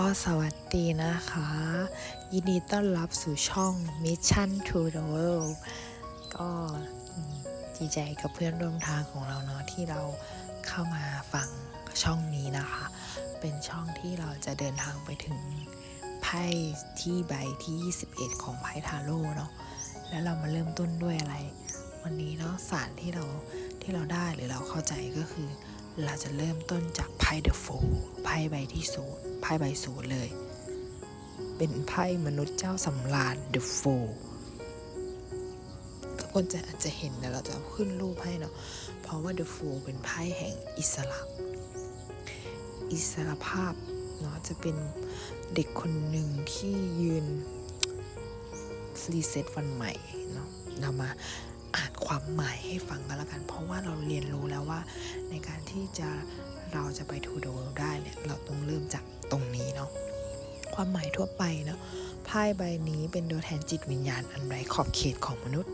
ก็สวัสดีนะคะ ยินดีต้อนรับสู่ช่อง Mission to the World ก็ดีใจกับเพื่อนร่วมทางของเราเนาะที่เราเข้ามาฟังช่องนี้นะคะ เป็นช่องที่เราจะเดินทางไปถึงไพ่ที่ใบที่ 21 ของไพ่ทาโร่เนาะแล้วเรามาเริ่มต้นด้วยอะไร วันนี้เนาะสารที่เราที่เราได้หรือเราเข้าใจก็คือ เราจะเริ่มต้นจากไพ่เดอะโฟไพ่ใบที่ศูนย์ไพ่ใบศูนย์เลย เป็นไพ่มนุษย์เจ้าสำราญเดอะโฟทุกคนจะอาจจะเห็นแต่เราจะขึ้นรูปให้เนาะเพราะว่าเดอะโฟเป็นไพ่แห่งอิสระ อิสระภาพเนาะจะเป็นเด็กคนหนึ่งที่ยืนรีเซ็ตวันใหม่เนาะเรามา ความหมายให้ฟังกันแล้วกัน เพราะว่าเราเรียนรู้แล้วว่า ในการที่จะเราจะไปทูโดได้เนี่ยเราต้องเริ่มจากตรงนี้เนาะความหมายทั่วไปเนาะไพ่ใบนี้เป็นตัวแทนจิตวิญญาณอันไร้ขอบเขตของมนุษย์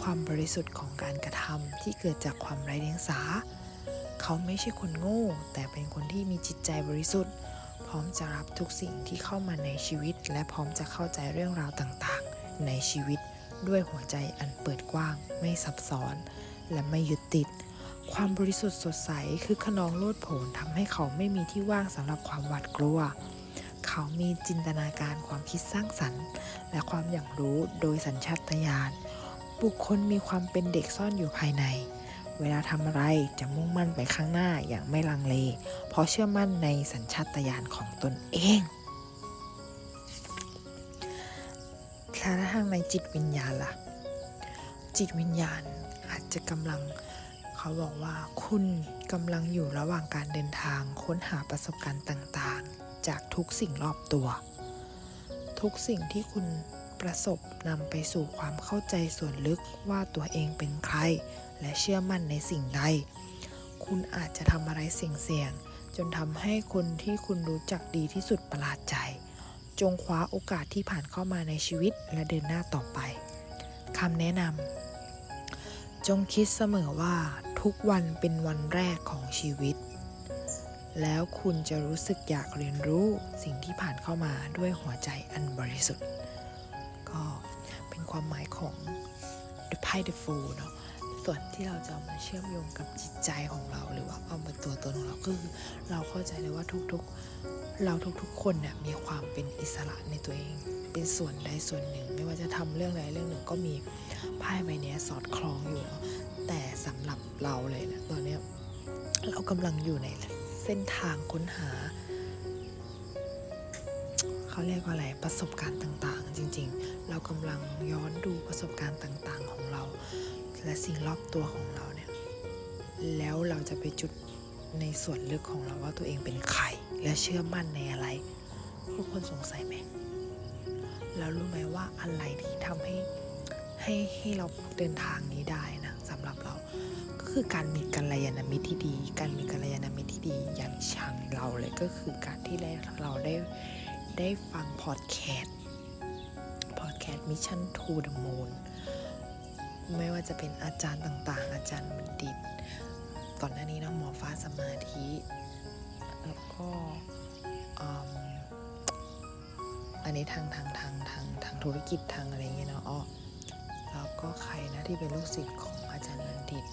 ความบริสุทธิ์ของการกระทำที่เกิดจากความไร้เดียงสา เขาไม่ใช่คนโง่ แต่เป็นคนที่มีจิตใจบริสุทธิ์ พร้อมจะรับทุกสิ่งที่เข้ามาในชีวิต และพร้อมจะเข้าใจเรื่องราวต่างๆ ในชีวิต ด้วยหัวใจอันเปิดกว้างไม่ซับซ้อน และไม่ยึดติด ความบริสุทธิ์สดใสคือขนองโลดโผนทำให้เขาไม่มีที่ว่างสำหรับความหวาดกลัว เขามีจินตนาการความคิดสร้างสรรค์ และความอย่างรู้โดยสัญชาตญาณบุคคลมีความเป็นเด็กซ่อนอยู่ภายใน เวลาทำอะไรจะมุ่งมั่นไปข้างหน้าอย่างไม่ลังเล เพราะเชื่อมั่นในสัญชาตญาณของตนเอง ถ้าทางในจิตวิญญาณล่ะ จิตวิญญาณอาจจะกำลังเขาบอกว่าคุณกำลังอยู่ระหว่างการเดินทาง ค้นหาประสบการณ์ต่างๆ จากทุกสิ่งรอบตัว ทุกสิ่งที่คุณประสบนำไปสู่ความเข้าใจส่วนลึกว่าตัวเองเป็นใคร และเชื่อมั่นในสิ่งใด คุณอาจจะทำอะไรเสี่ยงๆจนทำให้คนที่คุณรู้จักดีที่สุดประหลาดใจ จงคว้าโอกาสที่ผ่านเข้ามาในชีวิตและเดินหน้าต่อไปคำแนะนำจงคิดเสมอว่าทุกวันเป็นวันแรกของชีวิต แล้วคุณจะรู้สึกอยากเรียนรู้สิ่งที่ผ่านเข้ามาด้วยหัวใจอันบริสุทธิ์ ก็เป็นความหมายของ The pie the Fool เนาะ ส่วนที่เราจะามาเชื่อมโยงกับจิตใจของเรา หรือว่าเอามาตัวตนของเราก็คือเราเข้าใจเลยว่าทุกๆ เราทุกๆ คนเนี่ยมีความเป็นอิสระในตัวเอง เป็นส่วนใดส่วนหนึ่ง ไม่ว่าจะทำเรื่องใดเรื่องหนึ่งก็มีไพ่ใบนี้สอดคล้องอยู่แต่สำหรับเราเลยนะตอนนี้เรากำลังอยู่ในเส้นทางค้นหา เขาเรียกว่าอะไรประสบการณ์ต่างๆ จริงๆ เรากำลังย้อนดูประสบการณ์ต่างๆ ของเรา และสิ่งรอบตัวของเราเนี่ยแล้วเราจะไปจุดในส่วนลึกของเราว่าตัวเองเป็นใครและเชื่อมั่นในอะไรทุกคนสงสัยไหมแล้วรู้ไหมว่าอะไรที่ทำให้ให้ให้เราเดินทางนี้ได้นะสำหรับเราก็คือการมีกัลยาณมิตรที่ดี การมีกัลยาณมิตรที่ดีอย่างชังเราเลยก็คือการที่เราได้ ได้ฟังพอดแคสต์พอดแคสต์ Mission to the Moon ไม่ว่าจะเป็นอาจารย์ต่างๆ อาจารย์บัณฑิต ก่อนหน้านี้นะหมอฟ้าสมาธิ แล้วก็อันนี้ทางทางทางทางทางธุรกิจทางอะไรเงี้ยเนาะอ้อแล้วก็ใครนะที่เป็นลูกศิษย์ของอาจารย์บัณฑิต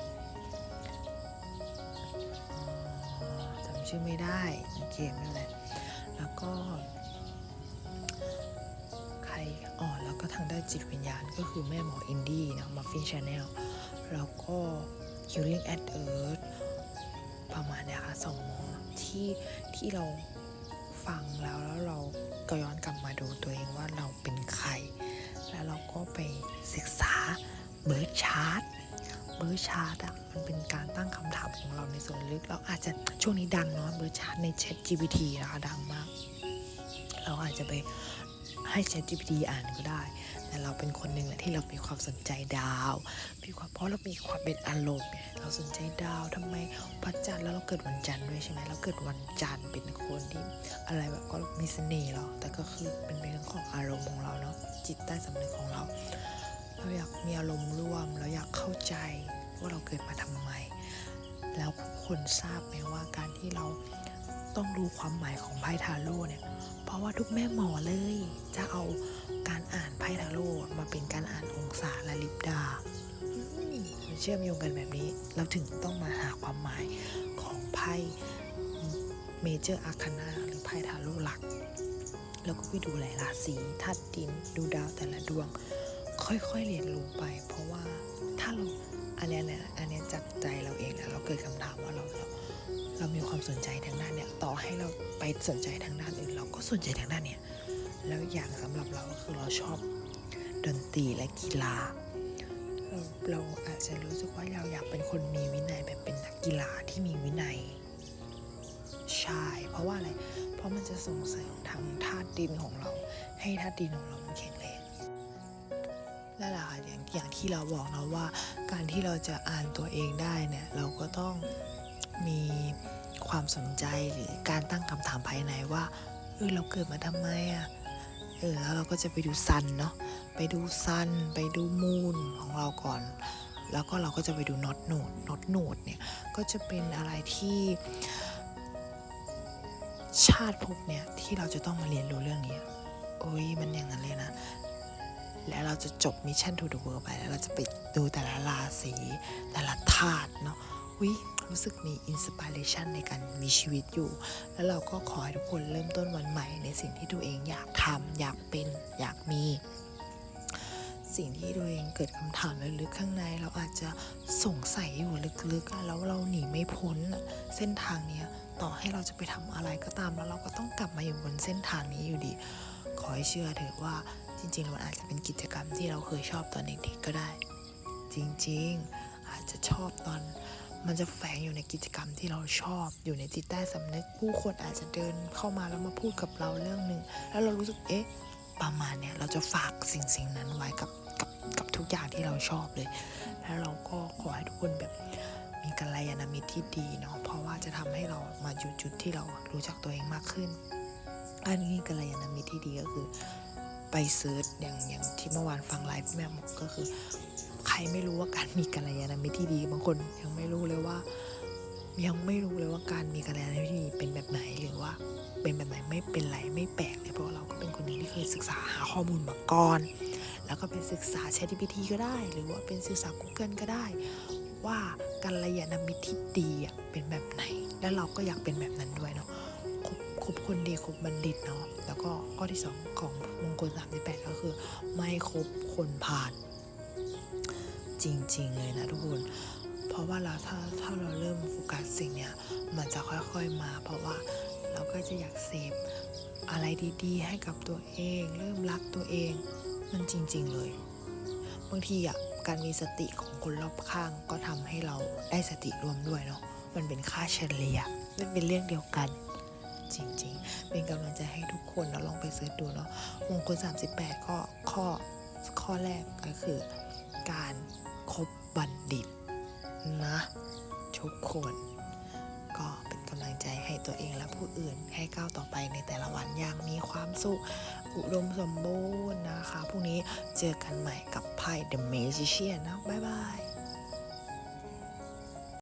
จำชื่อไม่ได้โอเคไม่เป็นไรแล้วก็ ก็ทางด้านจิตวิญญาณก็คือแม่หมออินดี้นะมาฟินชาแนลแล้วก็ Healing at Earth ประมาณเนี้ยค่ะสองหมอที่ที่เราฟังแล้วแล้วเราก็ย้อนกลับมาดูตัวเองว่าเราเป็นใคร แล้วเราก็ไปศึกษาเบิร์ดชาร์ตเบิร์ดชาร์ตอะมันเป็นการตั้งคำถามของเราในส่วนลึก เราอาจจะช่วงนี้ดังเนาะเบิร์ดชาร์ตใน Chat GPT นะคะดังมาก เราอาจจะไป ให้ ChatGPT อ่านก็ได้ แต่เราเป็นคนหนึ่งแหละที่เรามีความสนใจดาวมีความเพราะเรามีความเป็นอารมณ์เราสนใจดาวทำไมพระจันทร์แล้วเราเกิดวันจันทร์ด้วยใช่ไหมเราเกิดวันจันทร์เป็นคนที่อะไรแบบก็มีเสน่ห์หรอแต่ก็คือเป็นเรื่องของอารมณ์ของเราเนาะจิตใต้สำนึกของเรา เราอยากมีอารมณ์ร่วมเราอยากเข้าใจว่าเราเกิดมาทำไมแล้วทุกคนทราบไหมว่าการที่เรา ต้องรู้ความหมายของไพ่ทาโร่เนี่ย เพราะว่าทุกแม่หมอเลย จะเอาการอ่านไพ่ทาโร่มาเป็นการอ่านองศาและลิปดามันเชื่อมโยงกันแบบนี้ เราถึงต้องมาหาความหมายของไพ่เมเจอร์อาคานาหรือไพ่ทาโร่หลัก แล้วก็ไปดูหลายราศีธาตุดิน ดูดาวแต่ละดวง ค่อยๆเรียนรู้ไป เพราะว่าถ้าเราอันนี้ยเนี่ยอันนี้จากใจเรา ความสนใจทางด้านเนี่ยต่อให้เราไปสนใจทางด้านอื่น เราก็สนใจทางด้านเนี่ยแล้วอย่างสำหรับเราก็คือเราชอบดนตรีและกีฬาเราเราอาจจะรู้สึกว่าเราอยากเป็นคนมีวินัยแบบเป็นนักกีฬาที่มีวินัยใช่เพราะว่าอะไร เพราะมันจะส่งเสริมทางธาตุดินของเรา ให้ธาตุดินของเรามันแข็งแรงนั่นแหละค่ะอย่างอย่างที่เราบอกเนาะว่า การที่เราจะอ่านตัวเองได้เนี่ยเราก็ต้องมี ความสนใจหรือการตั้งคำถามภายในว่าเออเราเกิดมาทำไมอะ่ะเออแล้วเราก็จะไปดูซันเนาะไปดูซันไปดูมูนของเราก่อน แล้วก็เราก็จะไปดูน็อตโนดน็อตโนดเนี่ยก็จะเป็นอะไรที่ชาติภพเนี่ยที่เราจะต้องมาเรียนรู้เรื่องนี้โอ้ยมันอย่างนั้นเลยนะ แล้วเราจะจบมิชชั่นทูเดอะเวิร์ไปแล้วเราจะไปดูแต่ละราศีแต่ละธาตุเนาะวิ รู้สึกมีอินสปิเรชันในการมีชีวิตอยู่ แล้วเราก็ขอให้ทุกคนเริ่มต้นวันใหม่ในสิ่งที่ตัวเองอยากทำอยากเป็นอยากมี สิ่งที่ตัวเองเกิดคำถามลึกๆข้างใน เราอาจจะสงสัยอยู่ลึกๆ แล้วเราหนีไม่พ้นเส้นทางเนี้ยต่อให้เราจะไปทำอะไรก็ตาม แล้วเราก็ต้องกลับมาอยู่บนเส้นทางนี้อยู่ดี ขอให้เชื่อเถอะว่าจริงๆมันอาจจะเป็นกิจกรรมที่เราเคยชอบตอนเด็กๆก็ได้ จริงๆ อาจจะชอบตอน มันจะแฝงอยู่ในกิจกรรมที่เราชอบ อยู่ในจิตใต้สำนึกผู้คนอาจจะเดินเข้ามาแล้วมาพูดกับเราเรื่องหนึ่งแล้วเรารู้สึกเอ๊ะประมาณเนี้ยเราจะฝากสิ่งสิ่งนั้นไว้กับกับกับทุกอย่างที่เราชอบเลย แล้วเราก็ขอให้ทุกคนแบบมีกัลยาณมิตรที่ดีเนาะเพราะว่าจะทำให้เรามาอยู่จุดที่เรารู้จักตัวเองมากขึ้น อันนี้กัลยาณมิตรที่ดีก็คือไปเซิร์ชอย่างอย่างที่เมื่อวานฟังไลฟ์แม่หมกก็คือ รไม่รู้ว่าการมีกัลยาณมิตรที่ดีบางคนยังไม่รู้เลยว่า ยังไม่รู้เลยว่าการมีกัลยาณมิตรที่ดีเป็นแบบไหนหรือว่า เป็นแบบไหนไม่เป็นไรไม่แปลกเลยเพราะเราก็เป็นคนหนึ่งที่เคยศึกษาหาข้อมูลมาก่อน แล้วก็เป็นศึกษา ChatGPT ก็ได้ หรือว่าเป็นศึกษา Google ก็ได้ ว่ากัลยาณมิตรที่ดีเป็นแบบไหน แล้วเราก็อยากเป็นแบบนั้นด้วยเนาะคบคบคนดีคบบัณฑิตเนาะแล้วก็ข้อที่สองของมงคล38ก็คือ ไม่คบคนผ่าน จริง ๆ เลยนะทุกคน เพราะว่าเราถ้าถ้าเราเริ่มโฟกัสสิ่งเนี้ยมันจะค่อยๆมา เพราะว่าเราก็จะอยากเสพอะไรดีๆ ให้กับตัวเอง เริ่มรักตัวเอง มันจริง ๆ เลย บางทีอะการมีสติของคนรอบข้างก็ทำให้เราได้สติรวมด้วยเนาะมันเป็นค่าเฉลี่ยมันเป็นเรื่องเดียวกัน จริง ๆ เป็นกำลังใจให้ทุกคนแล้วลองไปเสิร์ชดูเนาะมงคล38 ก็ข้อข้อแรกก็คือการ คบบัณฑิตนะทุกคนก็เป็นกำลังใจให้ตัวเองและผู้อื่นให้ก้าวต่อไปในแต่ละวันอย่างมีความสุข อุดมสมบูรณ์นะคะพรุ่งนี้เจอกันใหม่กับไพ่ The Magician นะ บ๊ายบาย